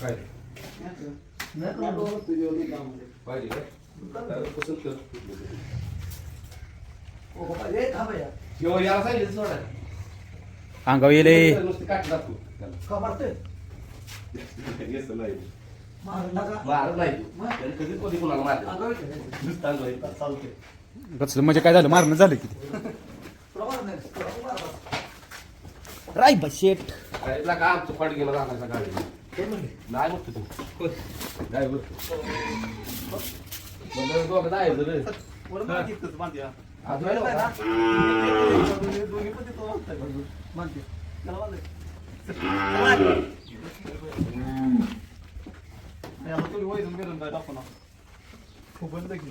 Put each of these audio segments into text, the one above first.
काय नाही का? पाहिजे काय पसंत कर ओ, बाबा, ए, थांब या. किंवा याला सांगितलं सोडा अंगाव येले नुसते काट दाखवू त्याला. का? येतं नाही. का? मारत नाही तू. त्याने कधी कोणी कोणाला मारलं. ठेव. नुसतं अंगावर येतं. चालतंय. कसलं म्हणजे काय झालं मारणं झालं किती तुला मारत नाही. तुला मारत. राय बशेट काय का आमचं फड गेलं राहणार गाडी? नाही तुम्ही वैरून गेलं ना, दाखव ना. बंद की.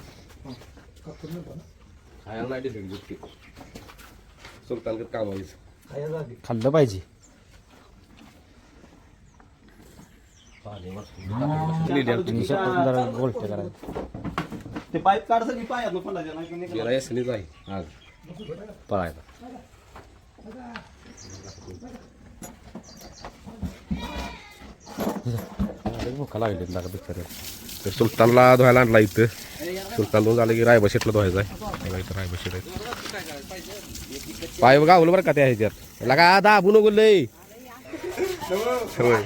कापून नका ना. खायला नाही दिलं जितकी सुलतानकडे कामावीच खायला लागली. खाल्लं पाहिजे. गोलटे करायचं. ते पाईप काढ सगळी पायात फंडाच्या नाही की? आहे आज पळायला. भुका लागली लागा बिचारे तर सुलतानला धुवायला आणला इथं. सुलतान धुवून झालं की रायबा शेटला धुवायचा आहे. इथं रायबा शेट आहे पाय गावलं बरं का त्या ह्याच्यात. लगा दाबू नको लय. होय.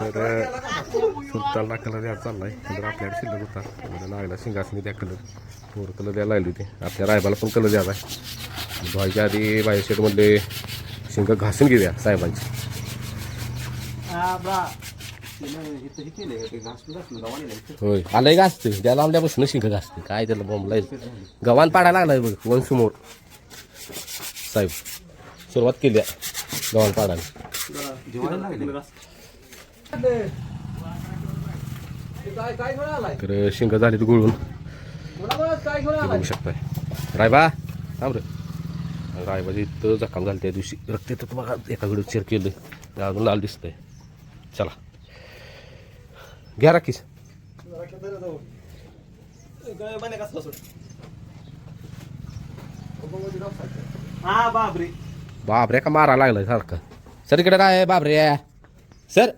तर सुलतानला कलर द्यायला चाललाय. कलर आपल्याकडे शिल्लक होता. लागला शिंगासनी द्या कलर पोर कलर द्यायला लागली होती. आपल्या रायबाला पण कलर द्यायचा आहे. धुवायच्या आधी बाई शेट म्हणले शिंग घासून घेऊया साहेबांची. होय. आलंय घासते त्याला आणल्यापासून शिंक घासते काय त्याला बोंबलाय गव्हाण पाडायला लागलाय बघ वन समोर. साहेब सुरुवात केली आहे गव्हाण पाडायला. काय तर शिंग झाली तर गुळून. बघू शकताय. रायबा थांब रे. रायबा इथं जखम झाली त्या दिवशी रक्त येतं बघा एकाकडे गडू चेर केलं अजून लाल दिसतंय. चला. घ्या राखीस जरा का मारा लागलाय सारखं. सर इकडे काय बापरे. सर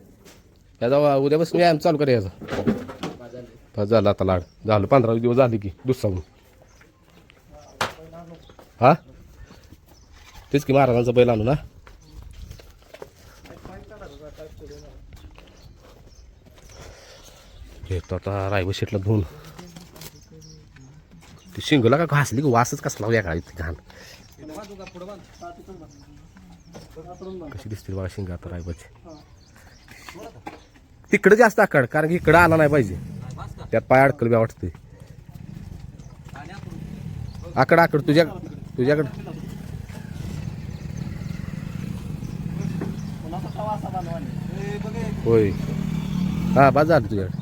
याचा उद्यापासून व्यायाम चालू कर याचा. झालं आता लाड. झालं पंधरा दिवस झाले की दुसरा हा? तेच की महाराजांचा बैल आणू ना. तो आता रायबा शेटला धुवून ती शिंगला का घासली की वासच कसला या इथे घाण. कशी दिसतील बघा शिंग आता रायबाची. तिकडे जास्त आकड कारण की इकडं आला नाही पाहिजे. त्यात पाय अडकल बी वाटते आकड आकड तुझ्या तुझ्याकडं. होय. हा बाजार तुझ्याकडे.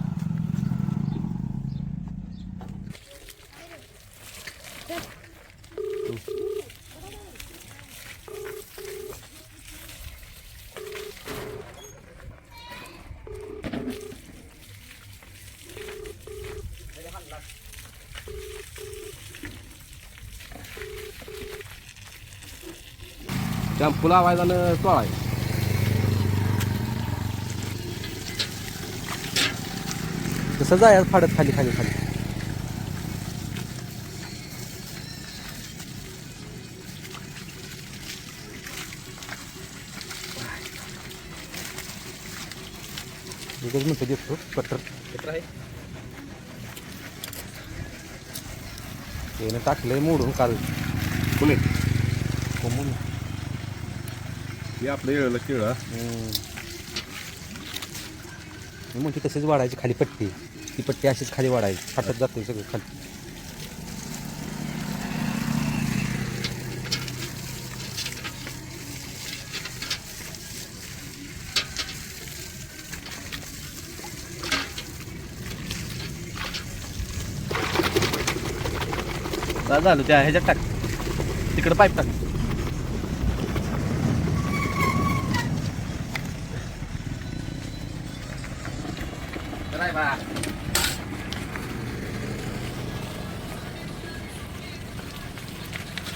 शॅम्पू लावायचा ना चोळायचा तसं जाय फाडत खाली खाली खाली. एकच मिनिटं देतो कटर त्याने टाकलंय मोडून काल. कोणी? कोमून हे आपलं येळलं केळं. मी म्हणते तसेच वाढायची खाली पट्टी. ती पट्टी अशीच खाली वाढायची. फाटत जाते सगळं खाली. झालं. त्या ह्याच्यात टाक. तिकडं पाईप टाक.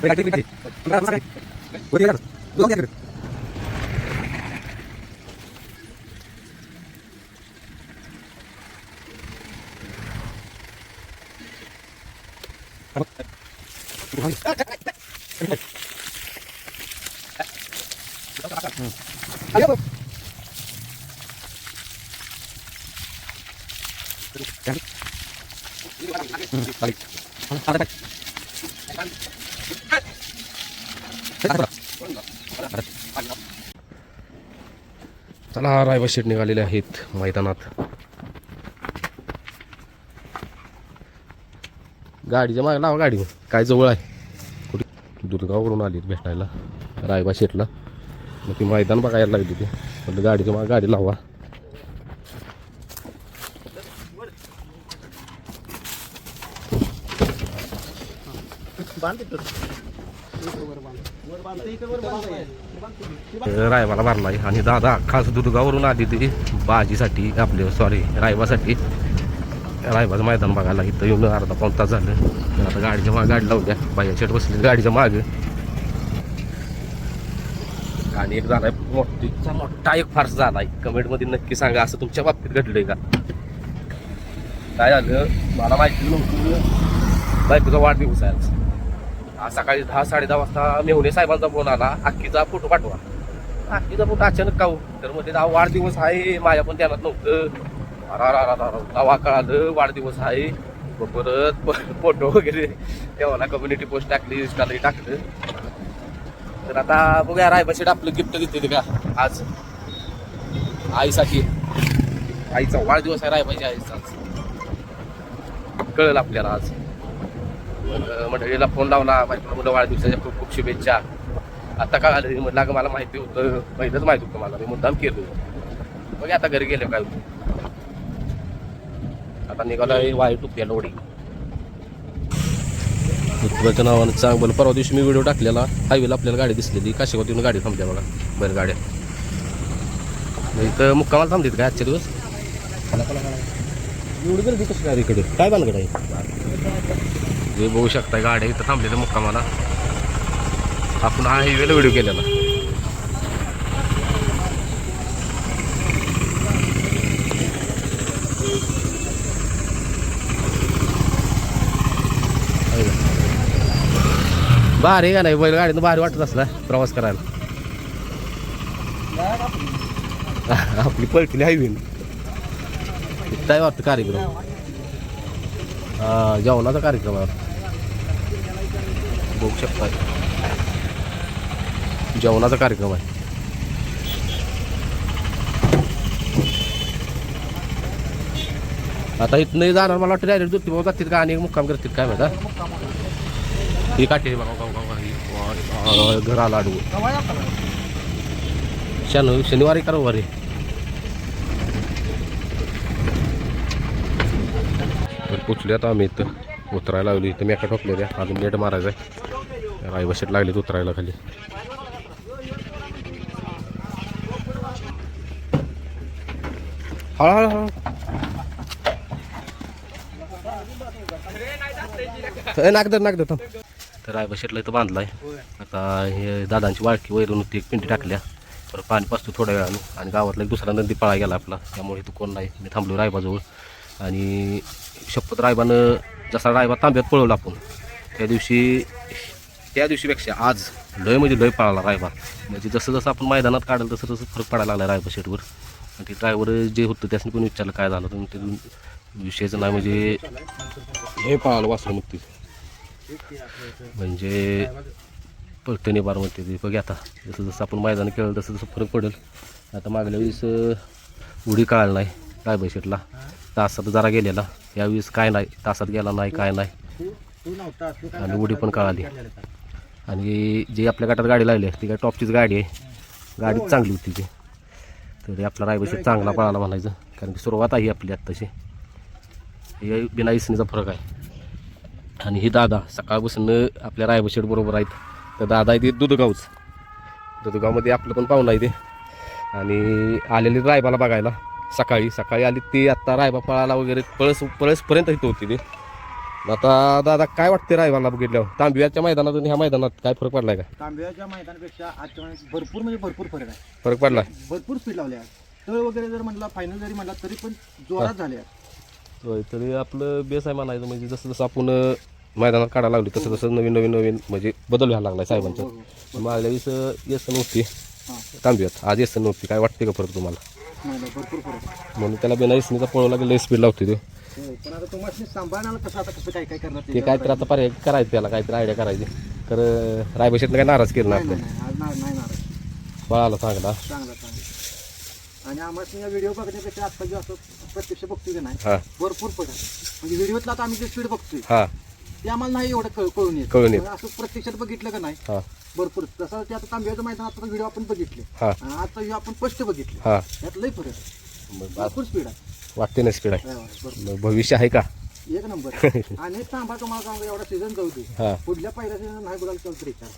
सांडेल बारडी सांडेल बरं का चला रायबा शेट निघालेले आहेत मैदानात. गाडीच्या मागे लावा गाडी. काय जवळ आहे? कुठे? दुर्गावरून आली भेटायला रायबा शेटला मग ती मैदान बघायला लागली ती. गाडीच्या मागे गाडी लावा. रायबाला भरलाय. आणि दादा खास दुर्गावरून आली ती बाजीसाठी आपले सॉरी रायबासाठी रायबाचं मैदान बघायला इथं येऊन अर्धा पाऊन तास झालं. आता गाडीच्या मागे गाडी लावू द्या. बाया शेट बसली गाडीच्या मागे. आणि एक झालाय मोठीचा मोठा एक फारस झालाय. कमेंटमध्ये नक्की सांगा असं तुमच्या बाबतीत घडलंय का? काय झालं? मला माहिती नव्हतं. बायकोचा वाढदिवस आहे सकाळी दहा साडे दहा वाजता मेहुणे साहेबांचा फोन आला. अक्कीचा फोटो पाठवा. अक्कीचा फोटो अचानक काऊ हो? तर मध्ये दहा वाढदिवस आहे माझ्या पण ध्यानात नव्हतं. दवा कळालं? वाढदिवस आहे. परत फोटो वगैरे तेव्हा कम्युनिटी पोस्ट टाकली इंस्टाला टाकलं. तर आता बघूया रायबाशी आपलं गिफ्ट देते का? आज. आईसाठी. आईचा वाढदिवस आहे रायबाची आईचा आज. कळलं आपल्याला आज. मंडळीला फोन लावला माझ्या मुलं वाढदिवसाच्या खूप खूप शुभेच्छा. आता काय आलं म्हटलं अगं मला माहिती होतं पहिलंच माहिती होतं मला मी मुद्दाम केलं बघ आता घरी गेले काय आता निघाला वाय टुप्प्याला ओढी उत्तराच्या नावानं चांगलं परवा दिवशी मी व्हिडिओ टाकलेला हायवेला आपल्याला गाडी दिसलेली काशेगावतीनं गाडी थांबल्या बघा बरं गाड्या. मग इथं मुक्कामाला थांबलीत काय आजचे दिवस? एवढी गर्दी कशी काय इकडे? काय बांधगड आहे? हे बघू शकता गाड्या इथं थांबलेल्या मुक्कामाला. आपण हा हायवेला व्हिडिओ केलेला. भारी का नाही? बैलगाडीनं भारी वाटत असला प्रवास करायला. आपली पलटली हायवे काय वाटतं कार्यक्रम. हा जेवणाचा कार्यक्रम आहे बघू शकतात. जेवणाचा कार्यक्रम आहे. आता इथनं जाणार मला वाटतं डायरेक्ट दुर्ती भाऊ जातील का? आणि मुक्काम करतील काय माहिती ही? काठी बघा बघा बघा घराला अडवू शनि शनिवारी का रविवारी तर पोचले आता आम्ही इथं. उतरायला लावली इथं मी एका ठोकले द्या अजून नेट मारायचं आहे रायबसेट लागलीत उतरायला खाली. हळूहळू हळू धर थांब. तर रायबसेटला इथं बांधलाय. आता हे दादांची वाळकी वैरून होती एक पिंडी टाकल्या. परत पाणी पाचतो थोड्या वेळानं. आणि गावातला एक दुसरा नंदी पळा गेला आपला. त्यामुळे इथं कोण नाही. मी थांबलो रायबाजवळ. आणि शपथ रायबानं जसा रायबा तांब्यात पळवला आपण त्या दिवशी त्या दिवशीपेक्षा आज लय म्हणजे लय पळाला रायबा म्हणजे जसं जसं आपण मैदानात काढलं तसं तसं फरक पडायला लागला रायबा शेटवर. आणि ते ड्रायव्हर जे होतं त्यासनी पण विचारलं काय झालं तर ते विषयाचं नाही म्हणजे हे पळालं वासरू मुक्ती म्हणजे पळतणी बार म्हणते ते. बघ आता जसं जसं आपण मैदान खेळलं तसं तसं फरक पडेल. आता मागल्या वेळेस उडी काढला नाही रायबा शेटला. तासात जरा गेलेला. यावेळेस काय नाही तासात गेला नाही काय नाही. आणि उडी पण कळाली. आणि जी आपल्या गटात गाडी लागली ती काय टॉपचीच गाडी आहे. गाडी चांगली होती ती. तरी आपला रायबशी चांगला पळाला म्हणायचं. कारण की सुरुवात आहे आपली आत्ताची हे बिना इसनीचा फरक आहे. आणि ही दादा सकाळपासून आपल्या रायबशेड बरोबर आहेत. तर दादा आहे ते दुधगावच. दुधगावमध्ये आपलं पण पाहुणं आहे ते. आणि आलेली रायबाला बघायला. सकाळी सकाळी आली ती आत्ता रायबा पळाला वगैरे. पळस पळसपर्यंत इथं होती ते. आता दादा काय वाटते रायबाला बघितल्यावर? तांबियाच्या मैदानात आणि ह्या मैदानात काय फरक पडलाय का तांब्याच्या मैदानापेक्षा आजच्या मैदानात भरपूर म्हणजे भरपूर फरक आहे. फरक पडलाय? भरपूर स्पीड लावले आहे. तळ वगैरे जर म्हणला फायनल जरी म्हणला तरी पण जोरात झाले आहे होय तरी आपलं बेस आहे म्हणायचं म्हणजे जसं जसं आपण मैदानात काढायला लागली तसं तसं नवीन नवीन नवीन म्हणजे बदल व्हायला लागलाय साहेबांचं. मागल्या वेळेस येसन नव्हती तांबियात आज येसन नव्हती काय वाटते का फरक तुम्हाला? भरपूर फरक. म्हणून त्याला बिना इसनीचा पळवला लय स्पीड लावते ते. पण आता तुम्हाला सांभाळण्याला कसं आता कसं काय काय करणार ते काहीतरी आता पर्याय करायचं त्याला काहीतरी आयडिया करायची. तर रायबशीतनं काय नाराज केलं नाही नाही आज नाराज. पळाला चांगला. चांगला चांगला. आणि आम्हाला व्हिडिओ बघण्यापेक्षा आता जे असं प्रत्यक्ष बघतोय की नाही हां. भरपूर आहे. म्हणजे व्हिडिओतला आता आम्ही जे स्पीड बघतोय हां. ते आम्हाला नाही एवढं कळ- कळून येत. कळून येत. पण असं प्रत्यक्षात बघितलं का नाही हां. भरपूर. तसं ते आता तांब्याचं मैदानात व्हिडिओ आपण बघितले. हां. आणि आता व्हिडिओ आपण स्पष्ट बघितले. हां. यात लई फरक आहे. भरपूर स्पीड आहे. वाटते ना स्पीड आहे. मग भविष्य आहे का? एक नंबर. आणि तांबा तुम्हाला सांगू एवढा सीझन जाऊ दे हां. पुढल्या पहिल्या सीझन नाही बघायला चल तरी चालेल.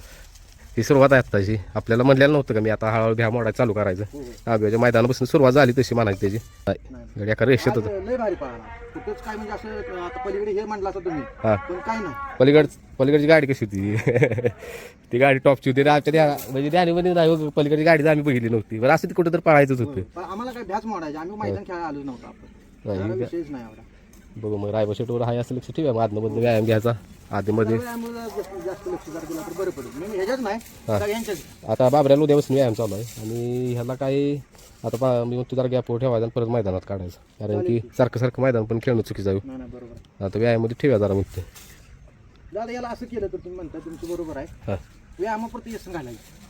ही सुरुवात आहे आत्ताची. आपल्याला म्हणलेलं नव्हतं का मी आता हळूहळू भ्या मोडायला चालू करायचं. आंब्याच्या मैदानापासून सुरुवात झाली तशी म्हणायची त्याची. गड्या का रेषेत होतं. पलीकडे पलीकडची गाडी कशी होती? ती गाडी टॉपची होती. आमच्या म्हणजे ध्यानीमध्ये नाही हो, पलीकडची गाडी तर आम्ही बघितली नव्हती. बरं असं ती कुठं तर पळायचंच होतं. आम्हाला काय भ्याच मोडायचे. आम्ही मैदान खेळायला आलो नव्हतो बघू मग रायबा शेटवर हाय असं लक्ष ठेवा मग मधनं व्यायाम घ्यायचा. आधीमध्ये. नाही आता बाबऱ्याला उद्यापासून व्यायाम चालू आहे. आणि ह्याला काय आता पा मी म्हणतो जरा गॅप ठेवायचा आणि परत मैदानात काढायचं. कारण की सारखं सारखं मैदान पण खेळणं नाही नाही बरोबर आहे. आता व्यायाममध्ये ठेवा जरा मग ते. दादा याला असं केलं तर तुम्ही म्हणता तुमचं बरोबर आहे. हां. व्यायामापुरती येसन घालायची.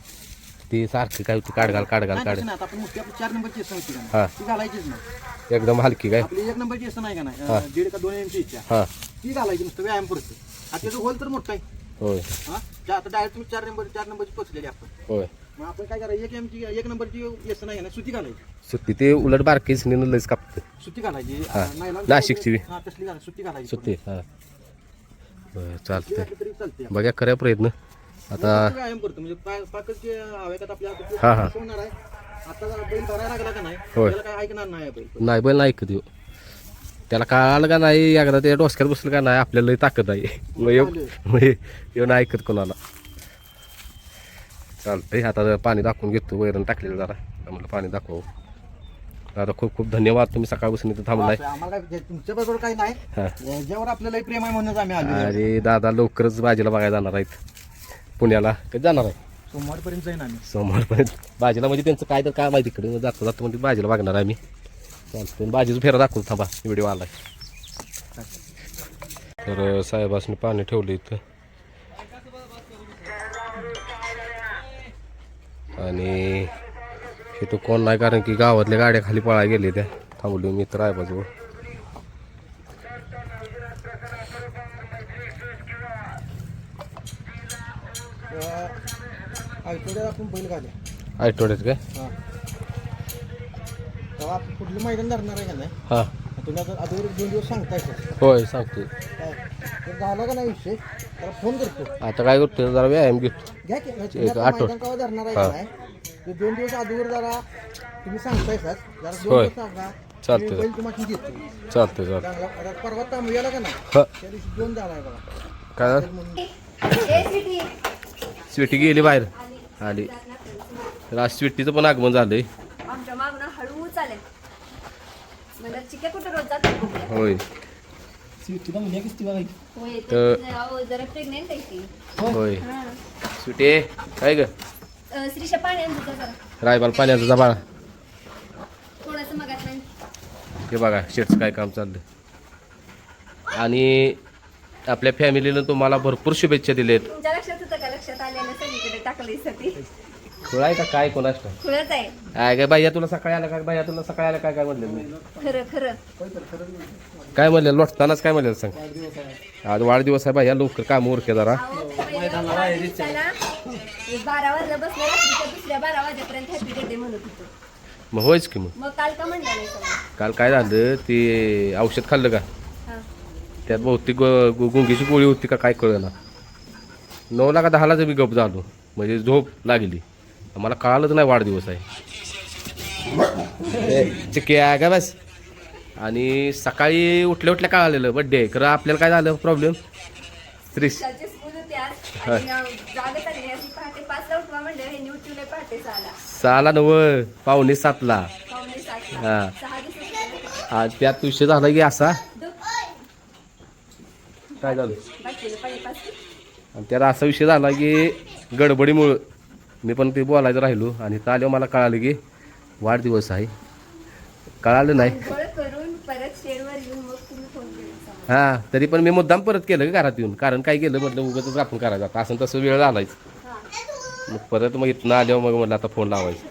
ती सारखं काय काढ घाल काढ घाल नाही काढ. नाही. चार नंबरची होती हा. नाही? घालायचीच नाही. एकदम हलकी काय? एक नंबरची येसन आहे का नाही? दीड का दोन एमची इच्छा. हां. ती घालायची नुसतं व्यायाम पुरतं आता त्याचं होल तर मोठा आहे. होय. हा? आता डायरेक्ट तुम्ही चार नंबर चार नंबरची पोचलेली आपण. होय. मग आपण काय करायचं? एक एमची एक नंबरची येसन आहे का नाही सुती घालायची. सुट्टी ते उलट बारकीच लयच कापतं सुती घालायची. हा. नाशिकची. बी. हा तसली घालायची सुती घालायची सुट्टी हां. बरं चालतंय. घातली तरी चालते बघा करूया प्रयत्न. आता व्यायाम करतो. म्हणजे पा- पाकच आपल्या हा, हा. होणार आहे. आता जरा बैल भरायला लागला का नाही? होय. त्याला काय ऐकणार नाही बैल नाही बैल नाही ऐकत ह्यो. त्याला कळालं का नाही? एकदा ते डोसक्यात बसलं का नाही? आपल्याला ताकद आहे. मग येऊ मग येऊ नाही ऐकत कोणाला. चालतंय आता पाणी दाखवून घेतो. वैरण टाकलेलं जरा. म्हणलं पाणी दाखव. दादा खूप खूप धन्यवाद तुम्ही सकाळपासून इथं थांबलाय आम्हाला काय तुमच्या बरोबर काही नाही. याच्यावर आपल्याला प्रेम आहे म्हणूनच आम्ही आलो अरे दादा लवकरच बाजीला बघायला जाणार आहेत. पुण्याला. कधी जाणार आहे? सोमवारपर्यंत जाईन आम्ही. सोमवारपर्यंत. बाजीला म्हणजे त्यांचं काय तर काम आहे तिकडे जातो जातो म्हणजे बाजीला बघणार आम्ही. चालतं बाजीचं फेरा दाखवतो थांबा व्हिडिओ आलाय. तर साहेबासनी पाणी ठेवलं इथं. आणि इथं कोण नाही कारण की गावातल्या गाड्या खाली पळायला गेले त्या. थांबलो मी तर आहे बाजूवर आठवड्यात काय? हा. तेव्हा आपण कुठलं मैदान धरणार आहे का नाही? हां. तुम्ही आता अगोदर दोन दिवस सांगताय सर. होय सांगतो. तर झाला का नाही विषय? फोन करतो. आता काय करतो जरा व्यायाम घेतो. घ्या की म्हणजे एक तुम्ही आता आठवड- मैदान केव्हा धरणार आहे हा. का नाही? ते दोन दिवस अगोदर जरा तुम्ही सांगताय सर. जरा होय. दोन दिवस सांगा. चालतंय. मी बैल तुम्हाला देतो चालतंय चालतं चांगला आता परवा तांबव्याला का नाही? हा. त्या दिवशी दोन झाला आहे बघा. काय झालं? म्हणून. स्वीटी. गेली बाहेर. आली. तर आज स्वीटीचं पण आगमन झालंय आमच्या मागणं हळू चालेल म्हणजे चिके कुठं रोज जातो होय. तर- होय. हां. स्वीटी काय ग? रायबाल पाण्याचा जबाळ थोडंसं मगात नाही. हे बघा शेटचं काय काम चाललंय. आणि आपल्या फॅमिलीनं तुम्हाला भरपूर शुभेच्छा दिलेत. तुमच्या खुळ आहे का? काय कोणाच खुळच आहे. काय काय बाई तुला सकाळी आलं काय बाई तुला सकाळी आलं काय काय म्हणलं मी? खरं खरं. काय म्हणलं? लोटतानाच काय म्हणलं? सांग. आज वाढदिवस आहे बाई लवकर काम उरके जरा. बारा वाजता बसलं रात्रीच्या दुसऱ्या बारा वाजेपर्यंत हॅपी बर्थडे म्हणत होतो. मग होयच की मग. मग काल का म्हणलं नाही तुम्ही? काल काय झालं? ते औषध खाल्लं का? हा. त्यात बहुतेक गु- गु- गुंगीची गोळी होती का? काय कळलं नऊला का दहालाच मी गप झालो. म्हणजे झोप लागली. मला कळालंच नाही वाढदिवस आहे. चिक्या का बस? आणि सकाळी उठल्या उठल्या कळालेलं बड्डे आहे खरं आपल्याला काय झालं? प्रॉब्लेम त्रिश हे. सहाला. नव पावणे सातला. हा. त्यात विषय झाला की असा. काय झालं? आणि त्याला असा विषय झाला की गडबडीमुळं. मी पण ते बोलायचं राहिलो आणि इथं आल्यावर मला कळालं की वाढदिवस आहे. कळालं नाही. गोळ करून परत शेडवर येऊन मग तुम्ही फोन केला. हां तरी पण मी मुद्दाम परत केलं का घरात येऊन? कारण काय केलं? म्हटलं उगाच आपण करायचं. आता असं तसं वेळ झालायच हा. मग परत मग इथनं आल्यावर मग म्हटलं आता फोन लावायचा.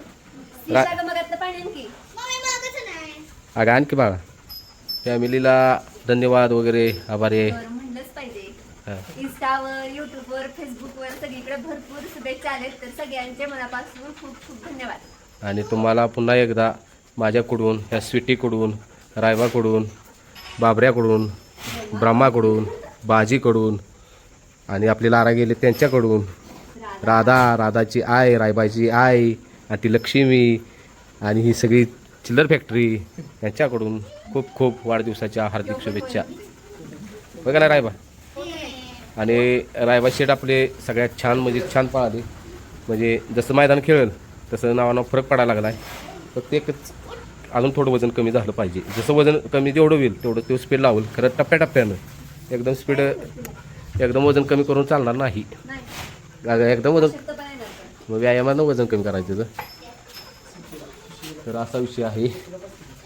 अगं आणखी बाळा. फॅमिलीला धन्यवाद वगैरे आभारी आहे बरं म्हणलंच पाहिजे हां. इंस्टावर युट्यूबवर फेसबुकवर सगळीकडे भरपूर शुभेच्छा आलेत. तर सगळ्यांचे मनापासून खूप खूप धन्यवाद. आणि तुम्हाला पुन्हा एकदा माझ्याकडून ह्या स्वीटीकडून रायबाकडून बाबऱ्याकडून ब्रह्माकडून बाजीकडून आणि आपली लारा गेले त्यांच्याकडून. राधा राधाची आय रायबाची आय आणि ती लक्ष्मी आणि ही सगळी चिल्लर फॅक्टरी यांच्याकडून खूप खूप वाढदिवसाच्या हार्दिक शुभेच्छा. बघा ना रायबा? आणि रायबा शेट आपले सगळ्यात छान म्हणजे छान पळाले. म्हणजे जसं मैदान खेळेल तसं नावानं फरक पडायला लागला आहे प्रत्येकच अजून थोडं वजन कमी झालं पाहिजे. जसं वजन कमी जेवढं होईल तेवढं तो स्पीड लावल. खरं टप्प्याटप्प्यानं. एकदम स्पीड एकदम वजन कमी करून चालणार नाही. एकदम वजन मग व्यायामानं वजन कमी करायचं तर असा विषय आहे.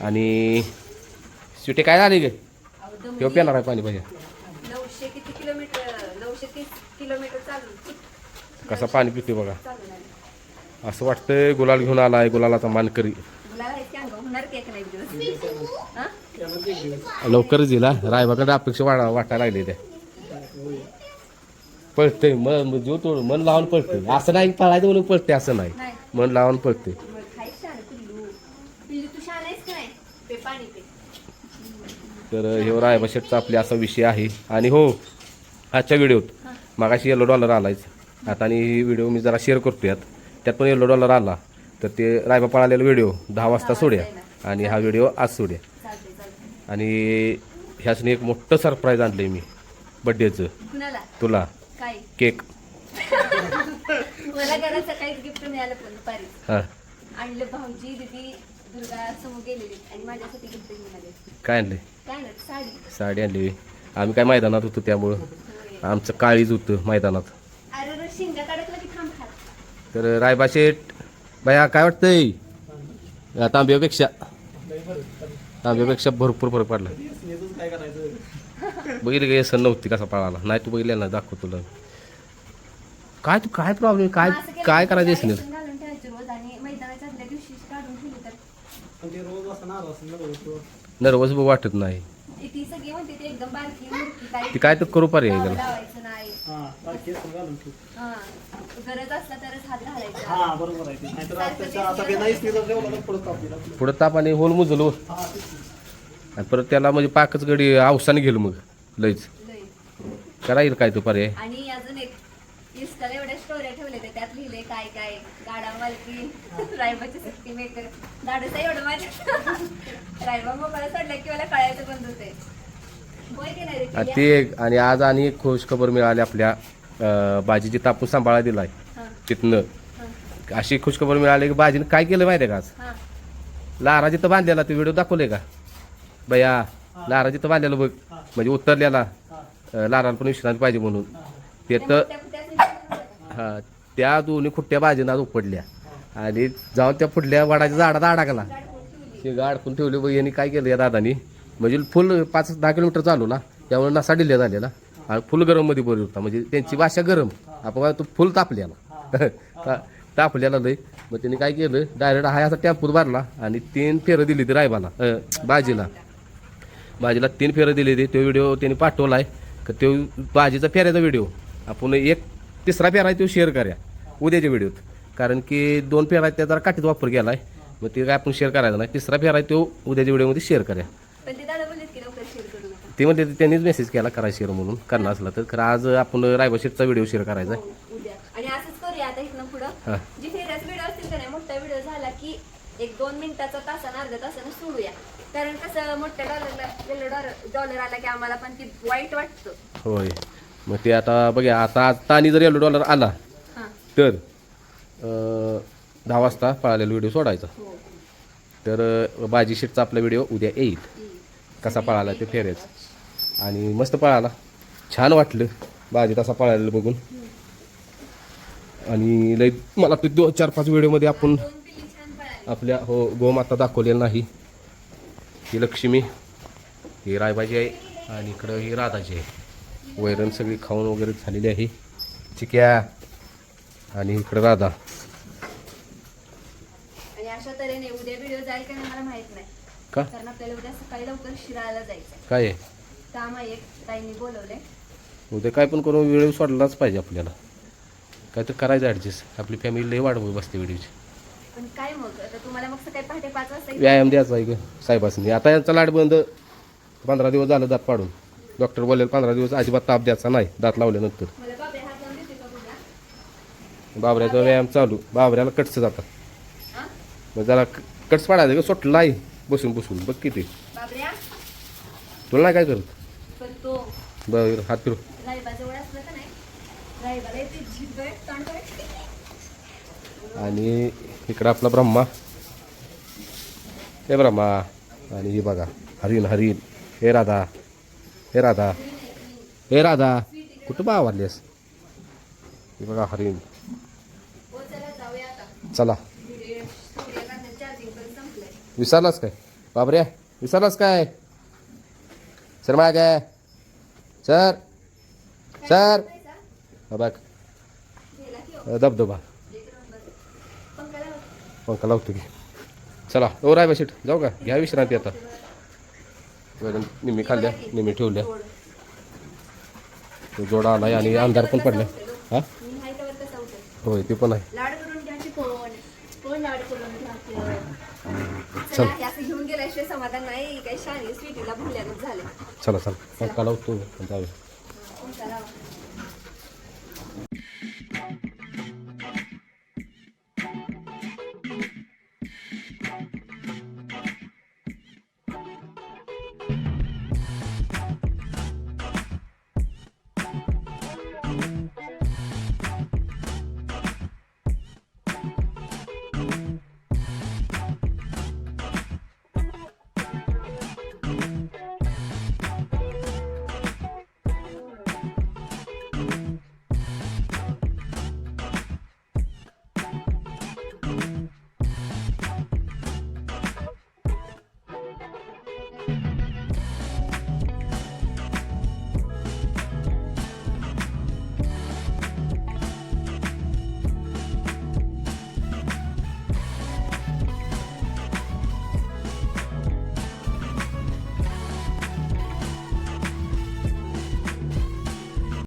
आणि सुटे काय झाली गे? ठेव दमली. आहे पाणी पाहिजे नऊशे किती किलोमीटर नऊशे तीस किलोमीटर चालू कसा पाणी पिते बघा. असं वाटतंय गुलाल घेऊन आलाय गुलालाचा मानकरी हा लवकरच येईल हा. रायबाकडे अपेक्षा वाढा वाटायला लागली त्या. पळतंय मन जीव तोड मन लावून पळतंय. असं नाही पळायचं म्हणून पळते असं नाही. मन लावून पळते तर हे रायबा शेटचा आपले असा विषय आहे. आणि हो आजच्या व्हिडिओत मागाशी येलो डॉलर आलायच. आता आणि ही व्हिडिओ मी जरा शेअर करतो यात त्यात पण येलो डॉलर आला. तर ते रायबा पळालेला व्हिडिओ दहा वाजता सोड्या. आणि हा व्हिडिओ आज सोड्या. आणि ह्यासनी एक मोठं सरप्राईज आणलंय मी. बड्डेचं तुला. केक मला घराचं काही गिफ्ट मिळालं पण दुपारी हां. आणलं भाऊजी दिदी दुर्गा समोर गेलेली. आणि माझ्यासाठी गिफ्ट मिळाले काय आणले काय साडी. साडी आणली आम्ही काय मैदानात होतो त्यामुळं. आमचं काळीज होतं मैदानात. शिंगा काढत की थांब खात तर रायबा शेठ बाया काय वाटतंय? या तांब्यापेक्षा. तांब्यापेक्षा भरपूर फरक पडला. स्नेहच काय करायचं बघितलं का सण नव्हती कसा पळाला? नाही तू बघितलं ना दाखव तुला. काय तू काय प्रॉब्लेम काय मग असं केलं काय की करायचं घालून ठेवायची रोज आणि मैदानाच्या आदल्या दिवशी काढून ठेवली तर. पण ते रोज असं नाराज असं ना बघतो नर्वस वाटत नाही. ती- ती सगळी म्हणते ती एकदम बारकी मुरकी काय ती काय तर करू पर्याय त्याला. लावायचं. हा बाकी असं घालून ठेव हा गरज असला तरच हात घालायचा. हा बरोबर आहे ते. नाहीतर आताच्या आता बे नाही स्नेह ठेवला तर पुढं ताप आणि होल मुजलो हा. तेच. आणि परत त्याला म्हणजे पाकच गडी अवसाने गेलो मग लईच. लय. करा येईल काय तो पर्याय. आणि अजून एक इंस्टाला एवढ्या स्टोऱ्या ठेवल्या त्या त्यात लिहिले काय काय गाडा मालकी रायबाची सुट्टी मेकर दाडूचा एवढं माझ्या रायबा मोबाईल सोडला की मला कळायचं बंद होते आणि पिल्या? ते एक आणि आज आणि एक खुश खबर मिळाली आपल्या अं, बाजीची तापूस सांभाळा दिलाय. तिथनं. अशी खुशखबर मिळाली की बाजीने काय केलं माहिती आहे का आज. लारा जिथं बांधलेला ते व्हिडिओ दाखवले का? बया लारा जिथं बांधलेलं बघ. म्हणजे उतरलेला अं, लाराला पण विश्रांती पाहिजे म्हणून. ते तर हा त्या दोन्ही खुट्ट्या बाजीनं आज उपडल्या. आणि जाऊन त्या पुढल्या वडाच्या झाडात अडकला? ते पण ठेवले बघ यांनी काय केलं या दादानी? म्हणजे फुल पाच दहा किलोमीटर चालू ना त्यामुळे नसा डिल्या झालेला आणि फुल गरममध्ये बोलत होता. म्हणजे त्यांची भाषा गरम. आपण तो फुल तापल्याला. तापल्याला लय. मग त्यांनी काय केलं डायरेक्ट हा असा टॅम्पूत भरला आणि तीन फेरं दिली ती रायबाला बाजीला. बाजीला तीन फेरं दिली ती. तो व्हिडिओ त्यांनी पाठवला आहे तो बाजीचा फेऱ्याचा व्हिडिओ. आपण एक तिसरा फेरा आहे तो शेअर करा उद्याच्या व्हिडिओत. कारण की दोन फेरा त्या जरा काठीत वापर केला आहे मग ते काय आपण शेअर करायचं नाही. तिसरा फेरा आहे तो उद्याच्या व्हिडिओमध्ये शेअर करा. पण ते दादा बोललेत की लवकर शेअर करू नका. ते म्हणते त्यांनीच मेसेज केला करा शेअर म्हणून करणार असला तर. खरं आज आपण रायबा शेटचा व्हिडिओ शेअर करायचा आहे. हो, उद्या. आणि असंच करूया आता इथनं पुढं. हां. जी फेऱ्याच व्हिडिओ असतील का नाही मोठा व्हिडिओ झाला की एक दोन मिनिटाचा तासानं अर्ध्या तासानं सोडूया. कारण कसं मोठ्या डॉलरला येलो डॉलर डॉलर आला की आम्हाला पण ती वाईट वाटतं. होय. मग ते आता बघा आता आज तानी जर येलो डॉलर आला हां. तर अं, दहा वाजता पळालेला व्हिडिओ सोडायचा. हो. तर अं, बाजी शेटचा आपला व्हिडिओ उद्या येईल. कसा पळाला ते फेरेच. आणि मस्त पळाला. छान वाटलं. बाजी तसा पळालेलं बघून. आणि लई मला ते दोन चार पाच व्हिडिओमध्ये आपण आपल्या हो गोमाता दाखवलेलं नाही. ही लक्ष्मी ही रायबाजी आहे आणि इकडं ही राधाजी आहे. वैरण सगळी खाऊन वगैरे झालेली आहे. चिक्या आणि इकडं राधा. आणि अशा तऱ्हेने उद्या व्हिडिओ जाईल का मला माहीत नाही. का? कारण आपल्याला उद्या सकाळी लवकर शिरायला जायचं काय आहे? काम आहे एक ताईंनी बोलवलंय. उद्या काय पण करून वेळ सोडलाच पाहिजे आपल्याला. काय तर करायचं ॲडजस्ट आपली फॅमिली लई वाढवू बसते व्हिडिओची पण काय मग? आता तुम्हाला मग सकाळी पहाटे पाच वाजता इथे- व्यायाम द्यायचा आहे ग साहेबासनी. आता यांचा लाट बंद. पंधरा दिवस झालं दात पाडून. डॉक्टर बोलेल पंधरा दिवस अजिबात ताप द्यायचा नाही दात लावल्यानंतर. मला बाबे हात लावून देते का बघा बाबऱ्याचा व्यायाम चालू. बाबऱ्याला कट्स जातात. हा? मग जरा क- कट्स पाडायचं का सुटला आहे बसून बसून. बघ किती. तुला नाही काय करत? बरं हात फिरू. आणि इकडं आपला ब्रह्मा. हे ब्रह्मा. आणि हे बघा हरिण हरिण. हे राधा. हे राधा. हे राधा. कुठं बा हे बघा हरिण. हो चला जाऊया आता चला व्हिडिओ सूर्यकांत चार्जिंग पण संपलंय विसरलास काय? बापरे. विसरलास काय? सर माग काय? सर. सर. बघ. धबधबा. पंखा लावतो की. चला ओ राय बशीट जाऊ का? घ्या विश्रांती आता. निम्मी खाल्ल्या निम्मी ठेवल्या जोडा आला आणि अंधार पण पडल्या. हा? होय ते पण आहे लाड करून घ्यायची कोण कोण लाड करून घ्यायचं चला. असं घेऊन गेल्याशिवाय समाधान नाही. काही शानी स्वीटीला भरल्यानंच झालं चला चला. पंखा लावतो जाऊया